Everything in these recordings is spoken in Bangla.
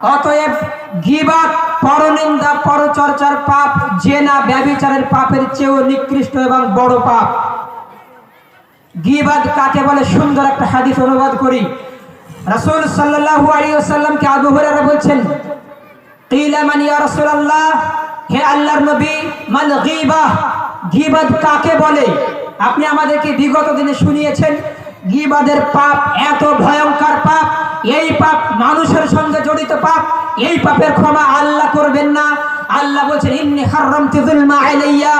অতএব গিবাত, পরনিন্দা, পরচর্চার পাপ, জেনা ব্যবিচারের পাপের চেয়েও নিকৃষ্ট এবং বড় পাপ। গিবাদ কাকে বলে? সুন্দর একটা হাদিস অনুবাদ করি। রাসূল সাল্লাল্লাহু আলাইহি ওয়াসাল্লামকে আবু হুরায়রা বলছেন, কিলা মান ইয়া রাসূলুল্লাহ? হে আল্লাহর নবী, মাল গীবাহ গীবাদ কাকে বলে? আপনি আমাদেরকে বিগত দিনে শুনিয়েছেন। গীবাদের পাপ এত ভয়ঙ্কর পাপ। এই পাপ মানুষের সঙ্গে জড়িত পাপ। এই পাপের ক্ষমা আল্লাহ করবেন না। আল্লাহ বলছেন, ইন্নি হারামতু যুলমা আলাইয়া।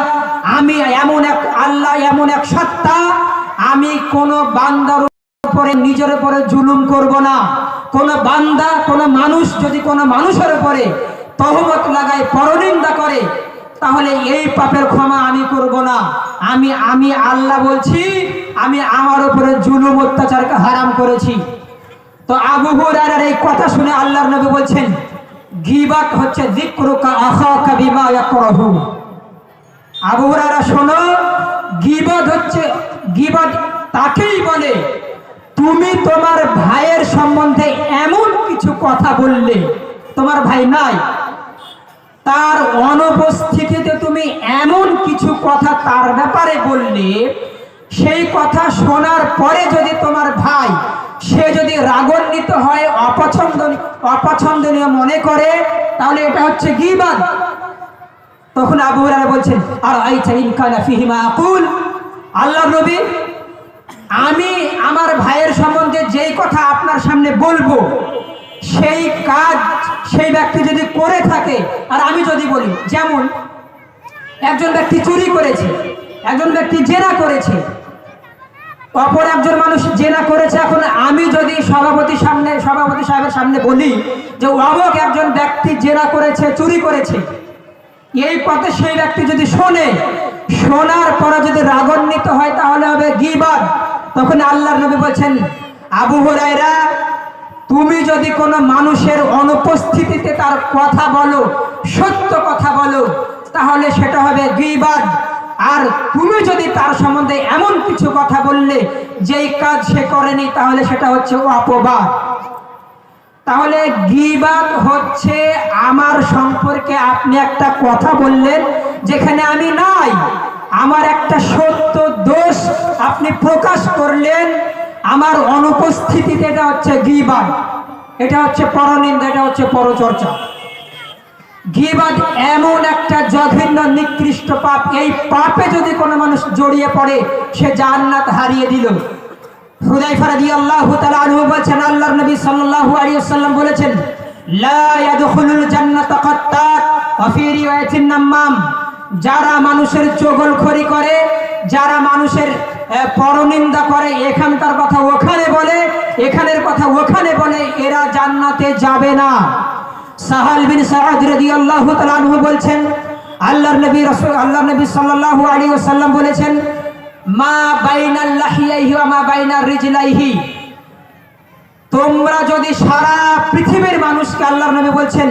আমি এমন এক, আল্লাহ এমন এক সত্তা। আমি কোন বান্দার উপরে, নিজের উপরে জুলুম করব না। কোন বান্দা, কোন মানুষ যদি কোনো মানুষের উপরে তহমত লাগায়, পরনিন্দা করে, তাহলে এই পাপের ক্ষমা আমি করব না। আমি আমি আল্লাহ বলছি আমি আমার উপরে জুলুম অত্যাচারকে হারাম করেছি। তো আবু হুরায়রার এই কথা শুনে আল্লাহর নবী বলছেন, গিবাত হচ্ছে যিকরুকা আখাকা বিমা ইয়াকরাহু। আবু হুরায়রা, শোনো গিবাদ হচ্ছে গিবাদ তাকেই বলে, তুমি তোমার ভাইয়ের সম্বন্ধে এমন কিছু কথা বললে, তোমার ভাই নাই, তার অনুপস্থিতিতে তুমি এমন কিছু কথা তার ব্যাপারে বললে সেই কথা শোনার পরে যদি তোমার ভাই, সে যদি রাগান্বিত হয় অপছন্দ অপছন্দনীয় মনে করে, তাহলে এটা হচ্ছে গিবাদ। তখন আবু বলছেন আর আইতা ইন কানা ফিহি আকুল? আল্লাহ নবী, আমি আমার ভাইয়ের সম্বন্ধে যেই কথা আপনার সামনে বলব, সেই কাজ সেই ব্যক্তি যদি করে থাকে, আর আমি যদি বলি, যেমন, একজন ব্যক্তি চুরি করেছে, একজন ব্যক্তি জেরা করেছে অপর একজন মানুষ জেনা করেছে, এখন আমি যদি সভাপতি সামনে, সভাপতি সাহেবের সামনে বলি যে অমক একজন ব্যক্তি জেনা করেছে, চুরি করেছে, এই পথে সেই ব্যক্তি যদি শোনে, শোনার পরে যদি রাগান্বিত হয়, তাহলে হবে গিবাদ তখন আল্লাহর নবী বলছেন, আবু হুরায়রা, তুমি যদি কোনো মানুষের অনুপস্থিতিতে তার কথা বলো, সত্য কথা বলো, তাহলে সেটা হবে গিবাদ আর তুমি যদি তার সম্বন্ধে এমন কিছু বললে যেই কাজ সে করেনি, তাহলে সেটা হচ্ছে অপবাদ। তাহলে গিবাদ হচ্ছে আমার সম্পর্কে আপনি একটা কথা বললেন, যেখানে আমি নাই। আমার একটা সত্য দোষ আপনি প্রকাশ করলেন, আমার অনুপস্থিতিতে এটা হচ্ছে গিবাদ। এটা হচ্ছে পরনিন্দা, এটা হচ্ছে পরচর্চা। গিবাদ এমন একটা জঘন্য, নিকৃষ্ট পাপ। এই পাপে যদি কোনো মানুষ জড়িয়ে পড়ে, সে জান্নাত হারিয়ে দিল। হুদাইফা রাদিয়াল্লাহু তাআলা আনহু বলেছেন, আল্লাহর নবী সাল্লাল্লাহু আলাইহি বলেছেন, লা ইয়াদখুলুল জান্নাতা কাত্তাত। ওয়া ফি রিওয়ায়াতিন নাম্মাম, যারা মানুষের চগলখড়ি করে, যারা মানুষের পরনিন্দা করে, এখানকার কথা ওখানে বলে, এখানের কথা ওখানে বলে, এরা জান্নাতে যাবে না। সাহাল বিন সাআদ রাদিয়াল্লাহু তাআলা আনহু বলছেন, আল্লাহর নবী রাসূল, আল্লাহর নবী সাল্লাল্লাহু আলাইহি ওয়াসাল্লাম বলেছেন, মা বাইনাল লাহিয়াইহি ওয়া মা বাইনার রিজলাইহি। তোমরা যদি সারা পৃথিবীর মানুষকে আল্লাহর নবী বলছেন,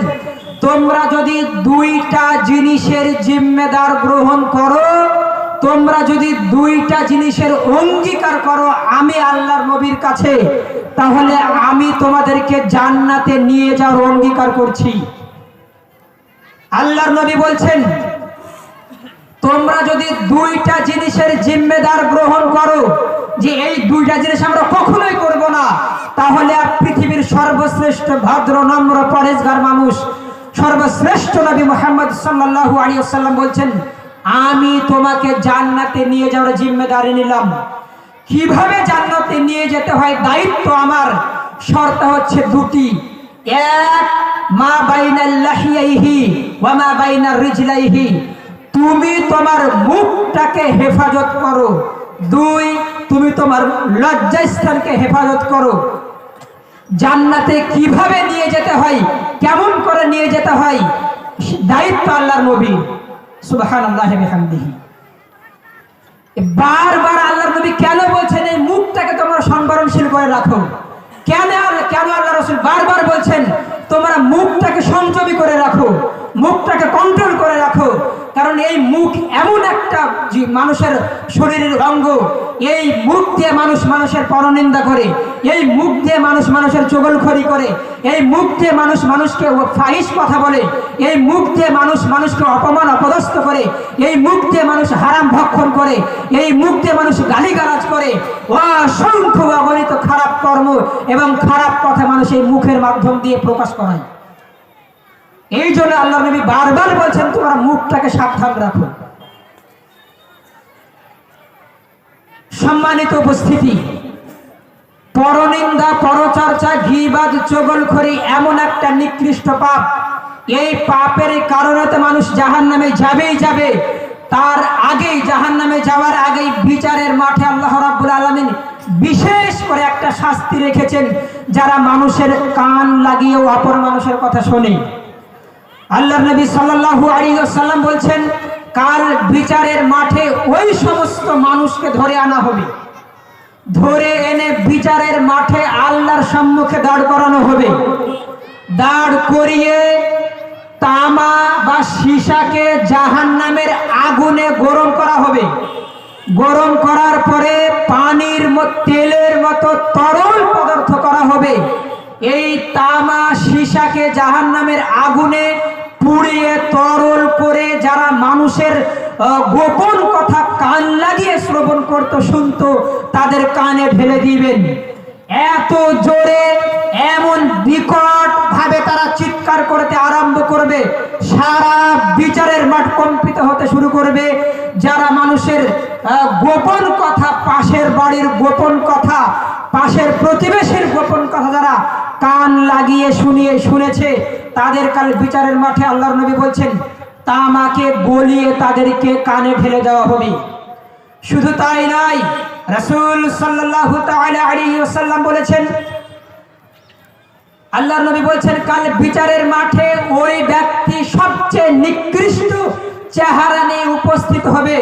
তোমরা যদি দুইটা জিনিসের জিম্মেদার গ্রহণ করো তোমরা যদি দুইটা জিনিসের অঙ্গীকার করো আমি আল্লাহর নবীর কাছে, তাহলে আমি তোমাদেরকে জান্নাতে নিয়ে যাওয়ার অঙ্গীকার করছি। আল্লাহর নবী বলছেন, তোমরা যদি দুইটা জিনিসের জিম্মেদার গ্রহণ করো, যে এই দুইটা জিনিস আমরা কখনোই করব না, তাহলে পৃথিবীর সর্বশ্রেষ্ঠ, ভদ্র, নম্র, পরেশগার মানুষ, সর্বশ্রেষ্ঠ নবী মোহাম্মদ সাল্লাল্লাহু আলাইহি ওয়াসাল্লাম বলছেন আমি তোমাকে জান্নাতে নিয়ে যাওয়ার জিম্মেদারি নিলাম। কীভাবে জান্নাতে নিয়ে যেতে হয় দায়িত্ব আমার? শর্ত হচ্ছে দুটি। এক, মা বাইনাল লাহিয়াইহি ওয়া মা বাইনার রিজলাইহি। তুমি তোমার মুখটাকে হেফাজত করো। দুই, তুমি তোমার লজ্জাস্থানকে হেফাজত করো। জান্নাতে কীভাবে নিয়ে যেতে হয়? কেমন করে নিয়ে যেতে হয়? দায়িত্ব আল্লাহর নবী সুবহানাল্লাহি বার বারবার আল্লাহর নবী কেন বলছেন এই মুখটাকে তোমরা সংবরণশীল করে রাখো? কেন কেন আল্লাহ রসুল বারবার বলছেন, তোমরা মুখটাকে সংযমী করে রাখো, মুখটাকে কন্ট্রোল করে রাখো? কারণ এই মুখ এমন একটা মানুষের শরীরের অঙ্গ, এই মুখ দিয়ে মানুষ মানুষের পরনিন্দা করে, এই মুখ দিয়ে মানুষ মানুষের চগলখড়ি করে, এই মুখ দিয়ে মানুষ মানুষকে ফাহিশ কথা বলে, এই মুখ দিয়ে মানুষ মানুষকে অপমান, অপদস্থ করে, এই মুখ দিয়ে মানুষ হারাম ভক্ষণ করে, এই মুখ দিয়ে মানুষ গালিগালাজ করে, অসংখ্য অগণিত খারাপ কর্ম এবং খারাপ কথা মানুষ এই মুখের মাধ্যম দিয়ে প্রকাশ করায়। এই জন্য আল্লাহ নবী বারবার বলছেন, তোমার মুখটাকে সাবধান রাখো। সম্মানিত উপস্থিতি, পরনিন্দা, পরচর্চা, ঘিবাদ, চগলখড়ি এমন একটা নিকৃষ্ট পাপ। এই পাপের কারণে তো মানুষ জাহান নামে যাবেই যাবে। তার আগেই জাহান নামে যাওয়ার আগেই বিচারের মাঠে আল্লাহ রাব্বুল আলমিন বিশেষ করে একটা শাস্তি রেখেছেন, যারা মানুষের কান লাগিয়েও অপর মানুষের কথা শোনে। আল্লাহ নবী সাল্লাল্লাহু আলাইহি ওয়াসাল্লাম বলছেন, কাল বিচারের মাঠে ওই সমস্ত মানুষকে ধরে আনা হবে। ধরে এনে বিচারের মাঠে আল্লাহর সম্মুখে দাঁড় করানো হবে। দাঁড় করিয়ে তামা বা সীসাকে জাহান্নামের আগুনে গরম করা হবে। গরম করার পরে পানির মত- তেলের মতো তরল পদার্থ করা হবে। এই তামা সীসাকে জাহান্নামের আগুনে পুড়িয়ে তরল করে যারা মানুষের গোপন কথা কান লাগিয়ে শ্রবণ করত, শুনত, তাদের কানে ঢেলে দিবেন। এত জোরে, এমন বিকট ভাবে তারা চিৎকার করতে আরম্ভ করবে, সারা বিচারের মাঠ কম্পিত হতে শুরু করবে। যারা মানুষের গোপন কথা, পাশের বাড়ির গোপন কথা, পাশের প্রতিবেশীর গোপন কথা যারা কান লাগিয়ে শুনিয়ে শুনেছে। তাদের কাল বিচারের মাঠে আল্লাহর নবী বলছেন, তামাকে গলিয়ে তাদেরকে কানে ঢেলে দেওয়া হবে। শুধু তাই নয় রাসূল সাল্লাল্লাহু তাআলা বলেছেন, আল্লাহর নবী বলছেন, কাল বিচারের মাঠে ওই ব্যক্তি সবচেয়ে নিকৃষ্ট চেহারা নিয়ে উপস্থিত হবে।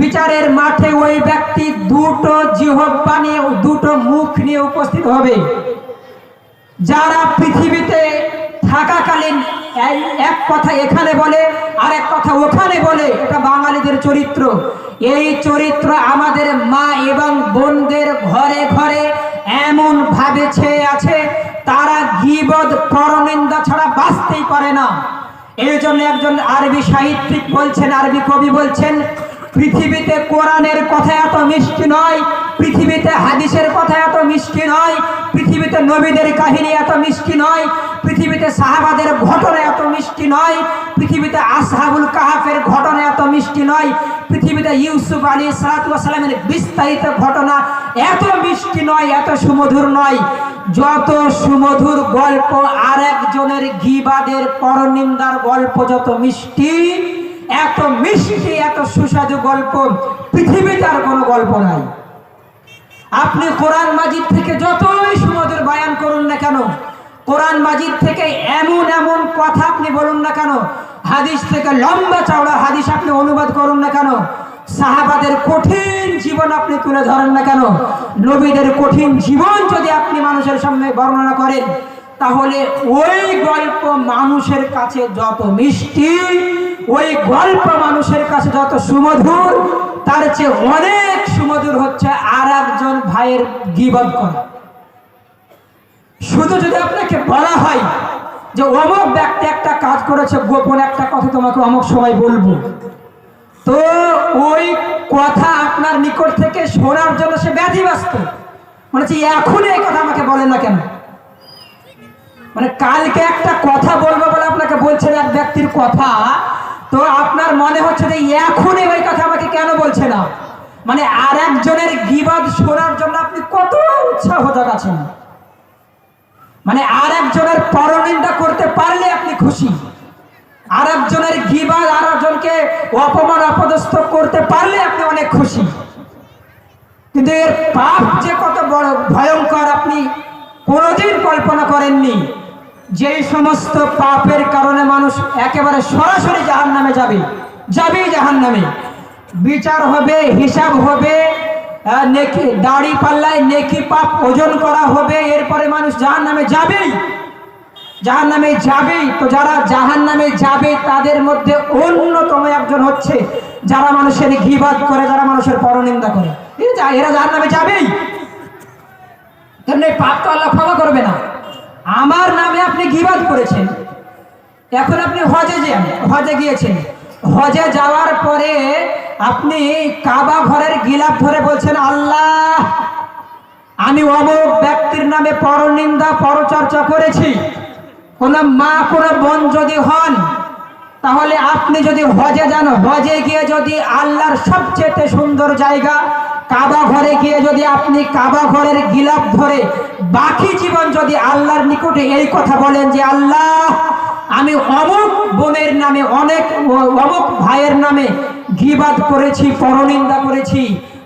বিচারের মাঠে ওই ব্যক্তি দুটো জিহব্বা নিয়ে দুটো মুখ নিয়ে উপস্থিত হবে। যারা পৃথিবীতে থাকাকালীন এক কথা এখানে বলে, আর এক কথা ওখানে বলে, এটা বাঙালিদের চরিত্র। এই চরিত্র আমাদের মা এবং বোনদের ঘরে ঘরে এমন ভাবে ছেয়ে আছে, তারা গিবদ, পরনিন্দা ছাড়া বাঁচতেই পারে না। এই জন্য একজন আরবি সাহিত্যিক বলছেন, আরবি কবি বলছেন পৃথিবীতে কোরআনের কথা এত মিষ্টি নয়, পৃথিবীতে হাদিসের কথা এত মিষ্টি নয়, পৃথিবীতে নবীদের কাহিনী এত মিষ্টি নয়, পৃথিবীতে সাহাবাদের ঘটনা এত মিষ্টি নয়, পৃথিবীতে আসহাবুল কাহাফের ঘটনা এত মিষ্টি নয়, পৃথিবীতে ইউসুফ আলী সালাতামের বিস্তারিত ঘটনা এত মিষ্টি নয়, এত সুমধুর নয়। যত সুমধুর গল্প আর একজনের গিবাদের পরনিন্দার গল্প যত মিষ্টি এত মিষ্টি, এত সুস্বাদু গল্প, পৃথিবীতে আর কোনো গল্প নাই। আপনি কোরআন মাজিদ থেকে যতই সুমধুর বায়ান করুন না কেন, কোরআন মাজিদ থেকে এমন এমন কথা আপনি বলুন না কেন, হাদিস থেকে লম্বা চওড়া হাদিস আপনি অনুবাদ করুন না কেন, সাহাবাদের কঠিন জীবন আপনি তুলে ধরেন না কেন, নবীদের কঠিন জীবন যদি আপনি মানুষের সামনে বর্ণনা করেন তাহলে ওই গল্প মানুষের কাছে যত মিষ্টি, ওই গল্প মানুষের কাছে যত সুমধুর, তার চেয়ে অনেক সুমধুর হচ্ছে আর একজন ভাইয়ের গিবত করা। শুধু যদি আপনাকে বলা হয় যে অমুক ব্যক্তি একটা কাজ করেছে, গোপন একটা কথা তোমাকে অমুক সময় বলব। তো ওই কথা আপনার নিকট থেকে শোনার জন্য সে ব্যাধিব্যস্ত মানে যে এখন এই কথা আমাকে বলেন না কেন? মানে কালকে একটা কথা বলব বলে আপনাকে বলছেন এক ব্যক্তির কথা। তো আপনার মনে হচ্ছে যে এখনই ওই কথা আমাকে কেন বলছে না? মানে আর একজনের গিবাদ শোনার জন্য আপনি কত উৎসাহ জাগাচ্ছেন? মানে আর একজনের পরনিন্দা করতে পারলে আপনি খুশি। আর একজনের গিবাদ আর একজনকে অপমান, অপদস্থ করতে পারলে আপনি অনেক খুশি। কিন্তু এর পাপ যে কত বড়, ভয়ঙ্কর, আপনি কোনোদিন কল্পনা করেননি। যেই সমস্ত পাপের কারণে মানুষ একেবারে সরাসরি জাহান নামে যাবে, যাবেই জাহান নামে বিচার হবে, হিসাব হবে নেকি, দাড়ি পাল্লায় নেকি পাপ ওজন করা হবে, এরপরে মানুষ জাহান নামে যাবেই। জাহান নামে যাবেই। তো যারা জাহান নামে যাবে, তাদের মধ্যে অন্যতম একজন হচ্ছে যারা মানুষের ঘিবাদ করে, যারা মানুষের পরনিন্দা করে। এরা যা- জাহান নামে যাবেই। এই পাপ তো আল্লাহ ক্ষমা করবে না। আমার নামে আপনি ঘিবাদ করেছেন। এখন আপনি হজে যান, হজে গিয়েছেন। হজে যাওয়ার পরে আপনি কাবা ঘরের গিলাপ ধরে বলছেন, আল্লাহ, আমি অমুক ব্যক্তির নামে পরনিন্দা, পরচর্চা করেছি। কোন মা, কোন বোন যদি হন, তাহলে আপনি যদি হজে যান, হজে গিয়ে যদি আল্লাহর সবচেয়ে সুন্দর জায়গা, কাবা ঘরে গিয়ে যদি আপনি কাবা ঘরের গিলাপ ধরে বাকি জীবন যদি আল্লাহর নিকটে এই কথা বলেন যে, আল্লাহ, আমি অমুক বোনের নামে, অনেক অমুক ভাইয়ের নামে গিবাদ করেছি, পরনিন্দা করেছি,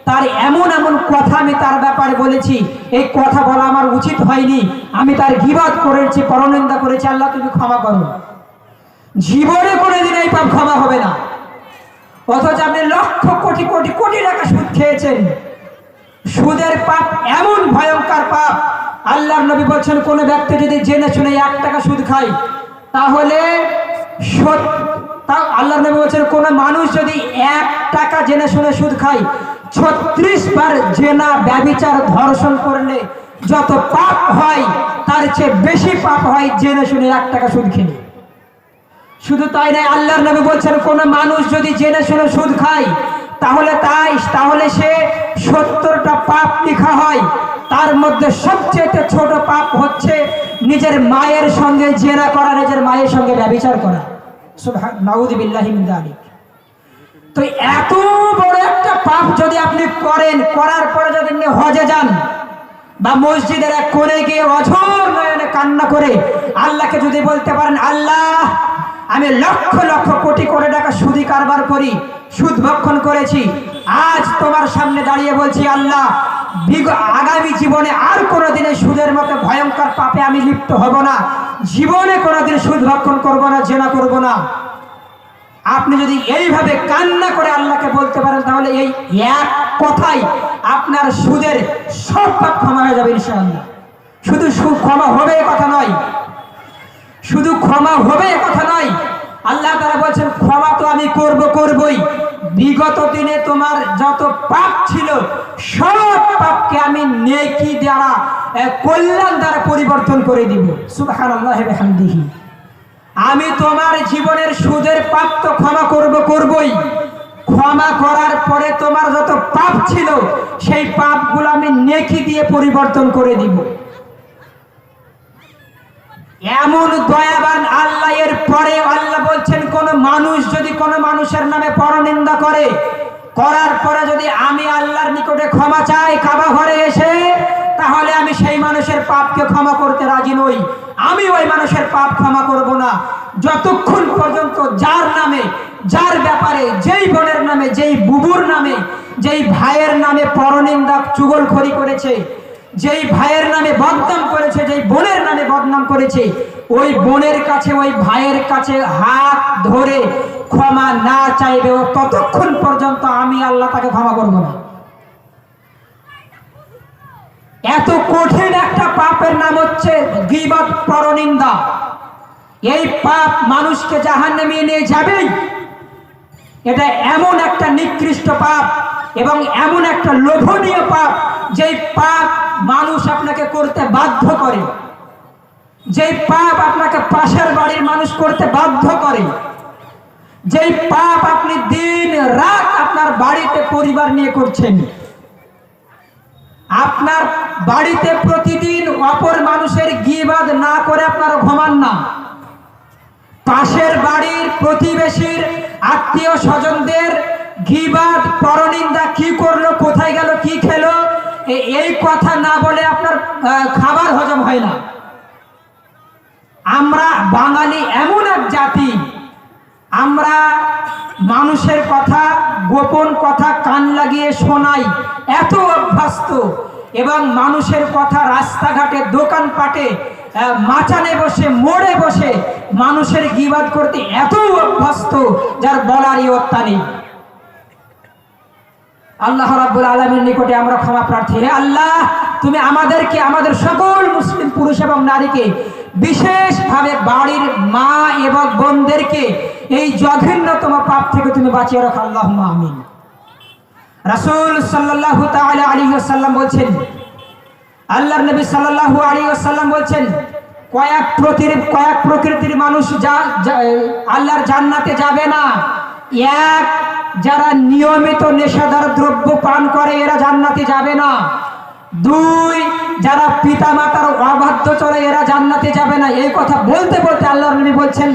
তার এমন এমন কথা আমি তার ব্যাপারে বলেছি, এই কথা বলা আমার উচিত হয়নি, আমি তার গিবাদ করেছি, পরনিন্দা করেছি, আল্লাহ তুমি ক্ষমা করো। জীবনে কোনোদিন এই পাপ ক্ষমা হবে না। অথচ আপনি লক্ষ কোটি কোটি কোটি টাকা সুদ খেয়েছেন। সুদের পাপ এমন ভয়ঙ্কর পাপ আল্লাহর নবী বলছেন, কোন ব্যক্তি যদি জেনে শুনে এক টাকা সুদ খায়, তাহলে আল্লাহর নবী বলছেন, কোন মানুষ যদি এক টাকা জেনে শুনে সুদ খায়, ছত্রিশ বার জেনা ব্যবিচার ধর্ষণ করলে যত পাপ হয়, তার চেয়ে বেশি পাপ হয় জেনে শুনে এক টাকা সুদ খেলে। শুধু তাই নয়, আল্লাহর নবী বলছেন, কোন মানুষ যদি জেনে শুনে সুদ খায় তাহলে তাই তাহলে সে সত্তরটা পাপ লেখা হয়। তার মধ্যে সবচেয়ে ছোট পাপ হচ্ছে নিজের মায়ের সঙ্গে জেনা করা, নিজের মায়ের সঙ্গে ব্যবচার করা। তো এত বড় একটা পাপ যদি আপনি করেন, করার পরে যদি আপনি হজে যান বা মসজিদের এক কোণে গিয়ে অঝর নয়নে কান্না করে আল্লাহকে যদি বলতে পারেন, আল্লাহ আমি লক্ষ লক্ষ কোটি করে টাকা সুদি কারবার করি, সুদ ভক্ষণ করেছি। আজ তোমার সামনে দাঁড়িয়ে বলছি, আল্লাহ আগামী জীবনে আর কোনোদিন এই সুদের মতো ভয়ঙ্কর পাপে আমি লিপ্ত হব না। জীবনে কোনোদিন সুদ ভক্ষণ করব না, জেনা করব না। আপনি যদি এইভাবে কান্না করে আল্লাহকে বলতে পারেন, তাহলে এই এক কথাই আপনার সুদের সব পাপ ক্ষমা হয়ে যাবে ইনশাআল্লাহ। শুধু সুদ ক্ষমা হবে কথা নয় শুধু ক্ষমা হবে কথা নয়। আল্লাহ তারা বলছেন, ক্ষমা তো আমি করব, করবই। বিগত দিনে তোমার যত পাপ ছিল, সব পাপকে আমি নেকি দ্বারা কল্যাণ দ্বারা পরিবর্তন করে দিব। বিহামদিহি। আমি তোমার জীবনের সুদের পাপ তো ক্ষমা করব, করবই। ক্ষমা করার পরে তোমার যত পাপ ছিল, সেই পাপগুলো আমি নেকি দিয়ে পরিবর্তন করে দিব। এমন দয়াবান আল্লাহ, এর পরে আল্লাহ বলছেন, কোন মানুষ যদি কোন মানুষের নামে পরনিন্দা করে, করার পরে যদি আমি আল্লাহর নিকটে ক্ষমা চাই, কাবা ঘরে এসে, তাহলে আমি সেই মানুষের পাপকে ক্ষমা করতে রাজি নই। আমি ওই মানুষের পাপ ক্ষমা করব না। যতক্ষণ পর্যন্ত যার নামে, যার ব্যাপারে, যেই বোনের নামে, যেই বুবুর নামে, যেই ভাইয়ের নামে পরনিন্দা, চুগলখড়ি করেছে যেই ভাইয়ের নামে বদনাম করেছে, যেই বোনের নামে বদনাম করেছে, ওই বোনের কাছে, ওই ভাইয়ের কাছে হাত ধরে ক্ষমা না চাইবে ও ততক্ষণ পর্যন্ত আমি আল্লাহ তাকে ক্ষমা করব না। এত কঠিন একটা পাপের নাম হচ্ছে গিবত পরনিন্দা। এই পাপ মানুষকে জাহান নামিয়ে নিয়ে যাবেই। এটা এমন একটা নিকৃষ্ট পাপ এবং এমন একটা লোভনীয় পাপ যেই পাপ মানুষ আপনাকে করতে বাধ্য করে, যেই পাপ আপনাকে পাশের বাড়ির মানুষ করতে বাধ্য করে, যেই পাপ আপনি দিন রাত আপনার বাড়িতে পরিবার নিয়ে করছেন, আপনার বাড়িতে প্রতিদিন অপর মানুষের গিবাদ না করে আপনারা ঘুমান না। পাশের বাড়ির প্রতিবেশীর আত্মীয় স্বজনদের ঘিবাদ পরনিন্দা কি করল, কোথায় গেল, কি খেলো এই কথা না বলে আপনার খাবার হজম হয় না। আমরা বাঙালি এমন এক জাতি। আমরা মানুষের কথা, গোপন কথা কান লাগিয়ে শোনাই, এত অভ্যস্ত। এবং মানুষের কথা রাস্তাঘাটে, দোকানপাটে মাচানে বসে, মোড়ে বসে মানুষের গিবাদ করতে এত অভ্যস্ত, যার বলারই অত্যা নেই। আল্লাহ রাব্বুল আলমীর নিকটে আমরা ক্ষমা প্রার্থী। হে আল্লাহ, তুমি আমাদেরকে, আমাদের সকল মুসলিম পুরুষ এবং নারীকে বিশেষভাবে বাড়ির মা এবং বোনদেরকে এই জঘন্যতম পাপ থেকে তুমি বাঁচিয়ে রাখো। আল্লাহ আমিন। রাসুল সাল্লাহ তালা আলী আসাল্লাম বলছেন আল্লাহ নবী সাল্লাহ আলী আসাল্লাম বলছেন, কয়েক প্রকৃতির কয়েক প্রকৃতির মানুষ যা, আল্লাহর জান্নাতে যাবে না। এক, যারা নিয়মিত নেশাদার দ্রব্য পান করে, এরা জান্নাতে যাবে না। দুই, যারা পিতা মাতার অবাধ্য চলে, এরা জান্নাতে যাবে না। এই কথা বলতে বলতে আল্লাহ নবী বলছেন,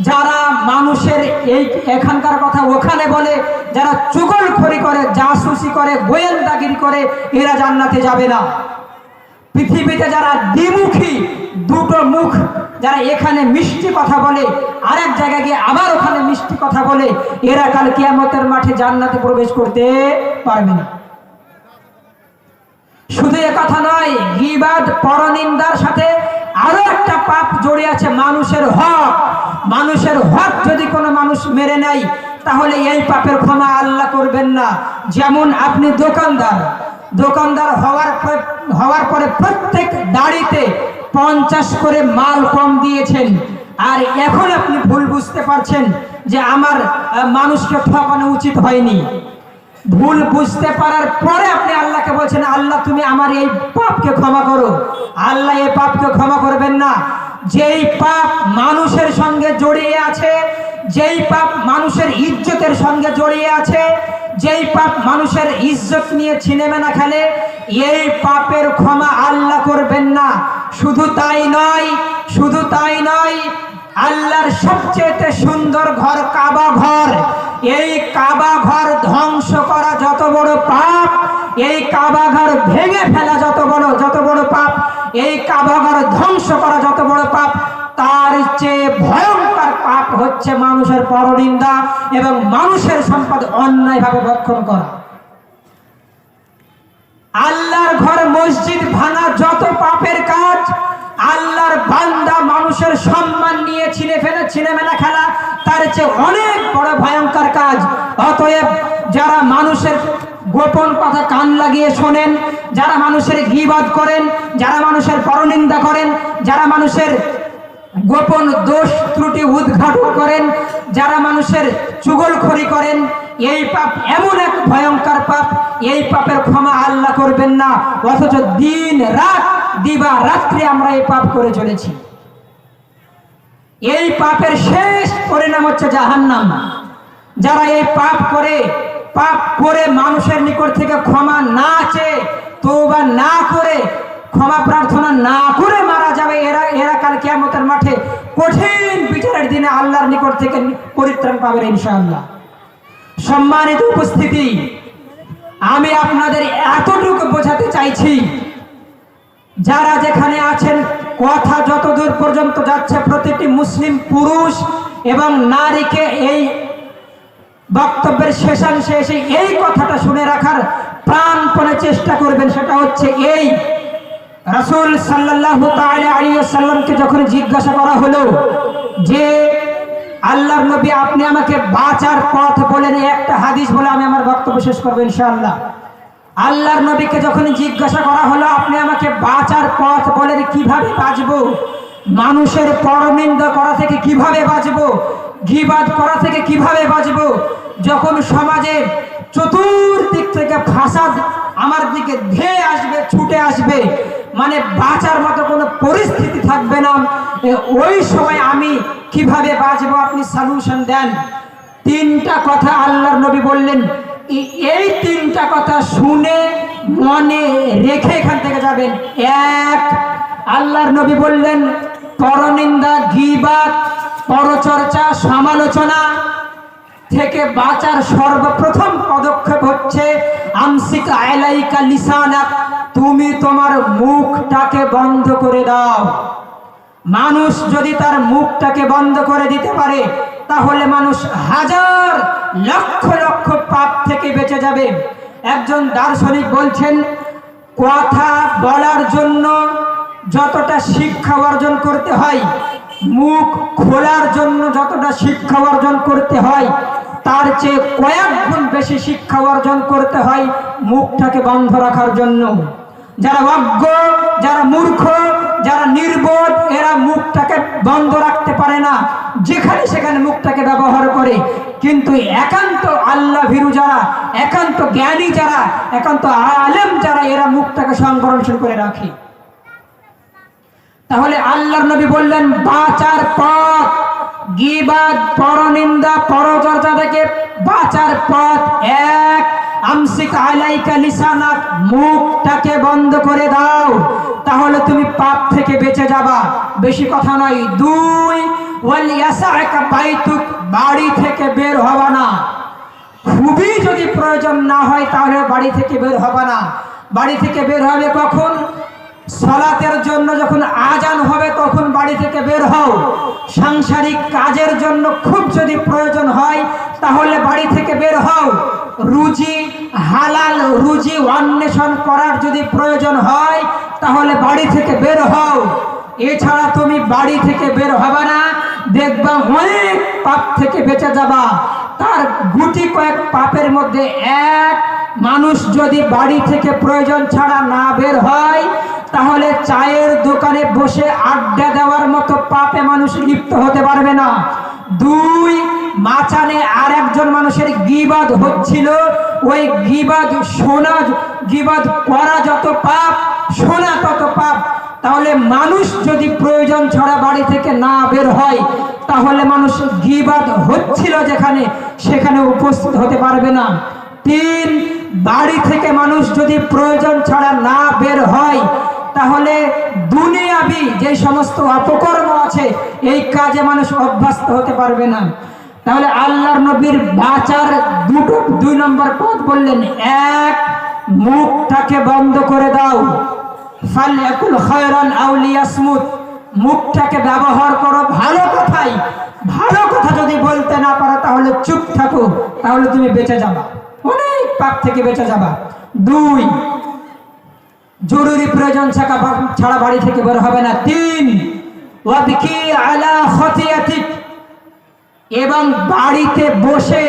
যারা মানুষের এই এখানকার কথা ওখানে বলে, যারা চুগল খড়ি করে, জাসুসি করে, গোয়েন্দাগিরি করে, এরা জান্নাতে যাবে না। পৃথিবীতে যারা দ্বিমুখী দুটো মুখ যারা এখানে মিষ্টি কথা বলে, আরেক জায়গায় গিয়ে আবার ওখানে মিষ্টি কথা বলে, এরা কাল কিয়ামতের মাঠে জান্নাতে প্রবেশ করতে পারবে না। শুধু এ কথা নয়, গিবাদ, পরনিন্দার সাথে আরও একটা পাপ জড়িয়ে আছে মানুষের হক। মানুষের হক যদি কোনো মানুষ মেরে নেয়, তাহলে এই পাপের ক্ষমা আল্লাহ করবেন না। যেমন আপনি দোকানদার দোকানদার হওয়ার হওয়ার পরে প্রত্যেক দাড়িতে পঞ্চাশ করে মাল কম দিয়েছেন। আর এখন আপনি ভুল বুঝতে পারছেন যে আমার মানুষকে ঠকানো উচিত হয়নি। ভুল বুঝতে পারার পরে আপনি আল্লাহকে বলছেন, আল্লাহ, তুমি আমার এই পাপকে ক্ষমা করো। আল্লাহ এই পাপকে ক্ষমা করবেন না। যেই পাপ মানুষের সঙ্গে জড়িয়ে আছে, যেই পাপ মানুষের ইজ্জতের সঙ্গে জড়িয়ে আছে, যেই পাপ মানুষের ইজ্জত নিয়ে ছিনেমেনা খেলে, এই পাপের ক্ষমা আল্লাহ করবেন না। শুধু তাই নয়, শুধু তাই নয়, আল্লাহর সবচেয়ে সুন্দর ঘর কাবা ঘর। এই কাবা ঘর ধ্বংস করা যত বড় পাপ, এই কাবা ঘর ভেঙে ফেলা যত বড় যত বড় পাপ, এই কাবা ঘর ধ্বংস করা যত বড় পাপ, তার চেয়ে ভয়ঙ্কর পাপ হচ্ছে মানুষের পরনিন্দা এবং মানুষের সম্পদ অন্যায়ভাবে ভক্ষণ করা। আল্লাহর ঘর মসজিদ ভাঙা যত পাপের কাজ, আল্লাহর বান্দা মানুষের সম্মান নিয়ে ছিনে ফেলে ছিনেমেলা খেলা, তার চেয়ে অনেক বড় ভয়ঙ্কর কাজ। অতএব যারা মানুষের গোপন কথা কান লাগিয়ে শোনেন, যারা মানুষের গিবাদ করেন, যারা মানুষের পরনিন্দা করেন, যারা মানুষের গোপন দোষ ত্রুটি উদ্ঘাটন করেন, যারা মানুষের চুগলখড়ি করেন, এই পাপ এমন এক ভয়ঙ্কর পাপ, এই পাপের ক্ষমা আল্লাহ করবেন না, অথচ দিন রাত, দিবা রাত্রে আমরা এই পাপ করে চলেছি। এই পাপের শেষ পরিণাম হচ্ছে জাহান্নাম। যারা এই পাপ করে পাপ করে মানুষের নিকট থেকে ক্ষমা না চেয়ে তৌবা না করে, ক্ষমা প্রার্থনা না করে মারা কাল কেমতের মাঠে কঠিন বিচারের দিনে আল্লাহর নিকট থেকে পরিত্রাণ পাবেন ইনশাআল্লাহ। সম্মানিত উপস্থিতি, আমি আপনাদের এতটুকু বোঝাতে চাইছি, যারা যেখানে আছেন, কথা যতদূর পর্যন্ত যাচ্ছে, প্রতিটি মুসলিম পুরুষ এবং নারীকে এই বক্তব্যের শেষাংশে এসে এই কথাটা শুনে রাখার প্রাণপণে চেষ্টা করবেন, সেটা হচ্ছে এই রাসুল সাল্লাহু সাল্লামকে যখন জিজ্ঞাসা করা হলো যে, আল্লাহর নবী, আপনি আমাকে বাঁচার পথ বলেন একটা হাদিস বলে আমি আমার বক্তব্য শেষ করব ইনশাআল্লাহ। আল্লাহর নবীকে যখন জিজ্ঞাসা করা হলো, আপনি আমাকে বাঁচার পথ বলেন, কীভাবে বাঁচব? মানুষের পরনিন্দ করা থেকে কীভাবে বাঁচব? ঘিবাদ করা থেকে কীভাবে বাঁচব? যখন সমাজের চতুর্দিক থেকে ফাঁসাদ আমার দিকে ধেয়ে আসবে, ছুটে আসবে মানে বাঁচার মতো কোনো পরিস্থিতি থাকবে না। ওই সময় আমি কীভাবে বাঁচব আপনি সলিউশন দেন। তিনটা কথা আল্লাহর নবী বললেন। এই তিনটা কথা শুনে, মনে রেখে এখান থেকে যাবেন। এক, আল্লাহর নবী বললেন, পরনিন্দা, গিবাদ, পরচর্চা, সমালোচনা থেকে বাঁচার সর্বপ্রথম পদক্ষেপ হচ্ছে, আমসিক আয়লাইকা লিসানা তুমি তোমার মুখটাকে বন্ধ করে দাও। মানুষ যদি তার মুখটাকে বন্ধ করে দিতে পারে, তাহলে মানুষ হাজার লক্ষ লক্ষ পাপ থেকে বেঁচে যাবে। একজন দার্শনিক বলছেন, কথা বলার জন্য যতটা শিক্ষা অর্জন করতে হয়, মুখ খোলার জন্য যতটা শিক্ষা অর্জন করতে হয়, তার চেয়ে কয়েক গুণ বেশি শিক্ষা অর্জন করতে হয় মুখটাকে বন্ধ রাখার জন্য। যারা অজ্ঞ, যারা মূর্খ, যারা নির্বোধ, এরা মুখটাকে বন্ধ রাখতে পারে না। যেখানে সেখানে মুখটাকে ব্যবহার করে। কিন্তু একান্ত আল্লাহ ভীরু যারা, একান্ত জ্ঞানী যারা, একান্ত আলেম যারা, এরা মুখটাকে সংরক্ষণ করে রাখে। তাহলে আল্লাহর নবী বললেন, বাঁচার পথ, গিবাদ, পরনিন্দা, পরচর্চা থেকে বাঁচার পথ এক। আমসিক আলাইকা লিসানাক, মুখটাকে বন্ধ করে দাও। তাহলে তুমি পাপ থেকে বেঁচে যাবা। বেশি কথা নয়, দুই, ওয়াল ইয়াসাকা বাইতুক, বাড়ি থেকে বের হবা না। খুবই যদি প্রয়োজন না হয়, তাহলে বাড়ি থেকে বের হবে না। বাড়ি থেকে বের হবে কখন? সলাতের জন্য যখন আজান হবে, তখন বাড়ি থেকে বের হও। সাংসারিক কাজের জন্য খুব যদি প্রয়োজন হয়, তাহলে বাড়ি থেকে বের হও। রুজি হালাল রুজি অন্বেষণ করার যদি প্রয়োজন হয়, তাহলে বাড়ি থেকে বের হও। এছাড়া তুমি বাড়ি থেকে বের হবে না, দেখবা অনেক পাপ থেকে বেঁচে যাবা। তার গুটি কয়েক পাপের মধ্যে এক, মানুষ যদি বাড়ি থেকে প্রয়োজন ছাড়া না বের হয়, তাহলে চায়ের দোকানে বসে আড্ডা দেওয়ার মতো পাপে মানুষ লিপ্ত হতে পারবে না। দুই মাচানে আর একজন মানুষের গিবাদ হচ্ছিল। ওই গিবাদ শোনা, গিবাদ করা যত পাপ, শোনা তত পাপ। তাহলে মানুষ যদি প্রয়োজন ছাড়া বাড়ি থেকে না বের হয়, তাহলে মানুষ গিবাদ হচ্ছিল যেখানে, সেখানে উপস্থিত হতে পারবে না। তিন, বাড়ি থেকে মানুষ যদি প্রয়োজন ছাড়া না বের হয়, তাহলে দুনিয়াবি যে সমস্ত অপকর্ম আছে, এই কাজে মানুষ অভ্যস্ত হতে পারবে না। তাহলে আল্লাহর নবীর বাঁচার দুটো, দুই নম্বর পথ বললেন, এক, মুখটাকে বন্ধ করে দাও। মুখটাকে ব্যবহার করো ভালো কথাই। ভালো কথা যদি বলতে না পারো, তাহলে চুপ থাকো। তাহলে তুমি বেঁচে যাবা। অনেক পাপ থেকে বেঁচে যাবা। দুই, জরুরি প্রয়োজন ছাড়া বাড়ি থেকে বের হবে না। তিন আলা এবং বাড়িতে বসে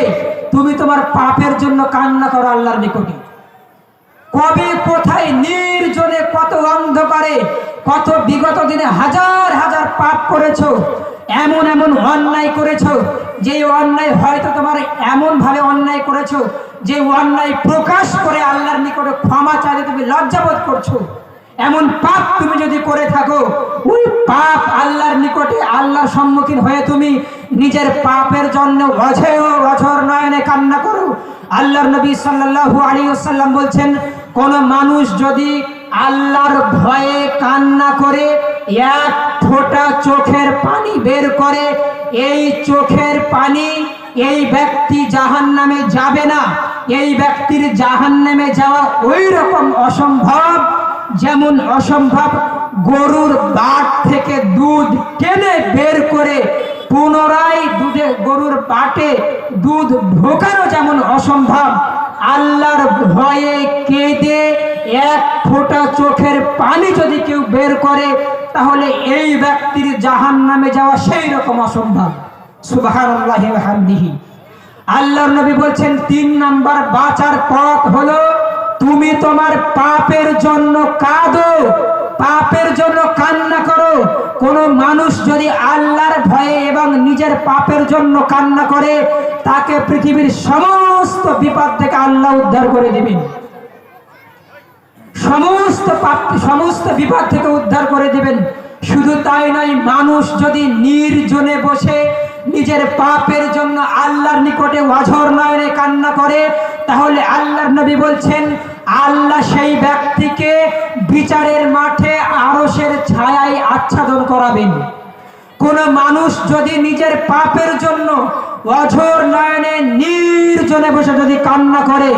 তুমি তোমার পাপের জন্য কান্না করো আল্লাহর নিকটে। কবে কোথায় নির্জনে কত অন্ধকারে, কত বিগত দিনে হাজার হাজার পাপ করেছ, এমন এমন অন্যায় করেছ, যে অন্যায় হয়তো তোমার এমন ভাবে অন্যায় করেছ, যে অন্যায় প্রকাশ করে আল্লাহর নিকটে ক্ষমা চাইলে তুমি লজ্জাবোধ করছ। এমন পাপ তুমি যদি করে থাকো, ওই পাপ আল্লাহর নিকটে আল্লাহর সম্মুখীন হয়ে তুমি নিজের পাপের জন্য অঝেয় অঝর নয়নে কান্না করো। আল্লাহর নবী সাল্লাল্লাহু আলাইহি ওয়াসাল্লাম বলছেন, কোন মানুষ যদি আল্লাহর ভয়ে কান্না করে, এক ফোঁটা চোখের পানি বের করে, এই চোখের পানি এই ব্যক্তি জাহান নামে যাবে না, এই ব্যক্তির জাহান নামে যাওয়া ওই রকম অসম্ভব। যেমন অসম্ভব, গরুর বাট থেকে দুধ টেনে বের করে পুনরায় দুধে, গরুর বাটে দুধ ঢোকানো যেমন অসম্ভব, আল্লাহর ভয়ে কেঁদে এক ফোঁটা চোখের পানি যদি কেউ বের করে, তাহলে এই ব্যক্তির জাহান নামে যাওয়া সেই রকম অসম্ভব। আল্লাহি আল্লাহর নবী বলছেন, তিন নাম্বার বাঁচার পথ হলো তুমি তোমার পাপের জন্য কাঁদো, পাপের জন্য কান্না করো। কোন মানুষ যদি আল্লাহর ভয়ে এবং নিজের পাপের জন্য কান্না করে, তাকে পৃথিবীর সমস্ত বিপদ থেকে আল্লাহ উদ্ধার করে দিবেন। সমস্ত পাপ, সমস্ত বিপদ থেকে উদ্ধার করে দিবেন। শুধু তাই নয়, মানুষ যদি নির্জনে বসে নিজের পাপের জন্য আল্লাহর নিকটে অঝর নয়নে কান্না করে, তাহলে আল্লাহর নবী বলছেন, আল্লাহ সেই ব্যক্তিকে বিচারের মাঠে আরসের ছায়ায় আচ্ছাদন করাবেন। কোন মানুষ যদি নিজের পাপের জন্য অঝোর নয়নে নির্জনে বসে যদি কান্না করে,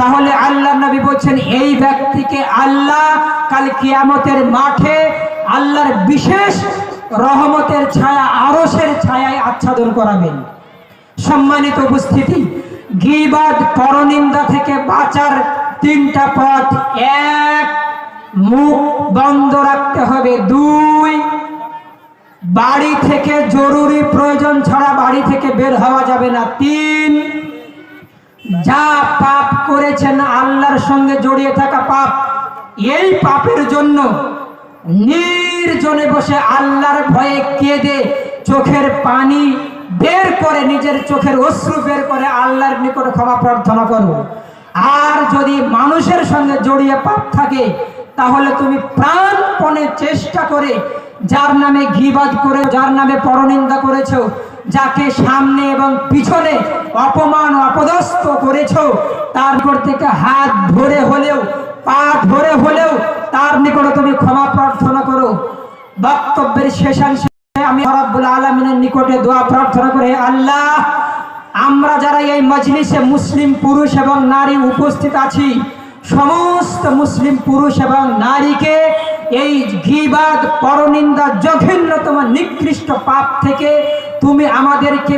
তাহলে আল্লাহ নবী বলছেন, এই ব্যক্তিকে আল্লাহ কাল কিয়ামতের মাঠে আল্লাহর বিশেষ রহমতের ছায়া আরসের ছায়ায় আচ্ছাদন করাবেন সম্মানিত উপস্থিতি, গিবাদ পরনিন্দা থেকে বাঁচার তিনটা পথ। এক, মুখ বন্ধ রাখতে হবে। দুই, বাড়ি থেকে জরুরি প্রয়োজন ছাড়া বাড়ি থেকে বের হওয়া যাবে না। তিন, যা পাপ করেছেন আল্লাহর সঙ্গে জড়িয়ে থাকা পাপ, এই পাপের জন্য নির্জনে বসে আল্লাহর ভয়ে কেঁদে চোখের পানি বের করে নিজের চোখের অশ্রু বের করে আল্লাহর নিকটে ক্ষমা প্রার্থনা করো। আর যদি মানুষের সঙ্গে জড়িয়ে পাপ থাকে, তাহলে তুমি প্রাণপণে চেষ্টা করে যার নামে ঘিবাদ করে, যার নামে পরনিন্দা করেছ, যাকে সামনে এবং পিছনে অপমান অপদস্থ করেছ, তার নিকট থেকে হাত ধরে হলেও, পা ধরে হলেও তার নিকটে তুমি ক্ষমা প্রার্থনা করো। বক্তব্যের শেষাংশে আমি রব্বুল আলমিনের নিকটে দোয়া, প্রার্থনা করে আল্লাহ, আমরা যারা এই মজলিসে মুসলিম পুরুষ এবং নারী উপস্থিত আছি, সমস্ত মুসলিম পুরুষ এবং নারীকে এই ঘিবাদ, পরনিন্দা, জঘন্যতম, নিকৃষ্ট পাপ থেকে তুমি আমাদেরকে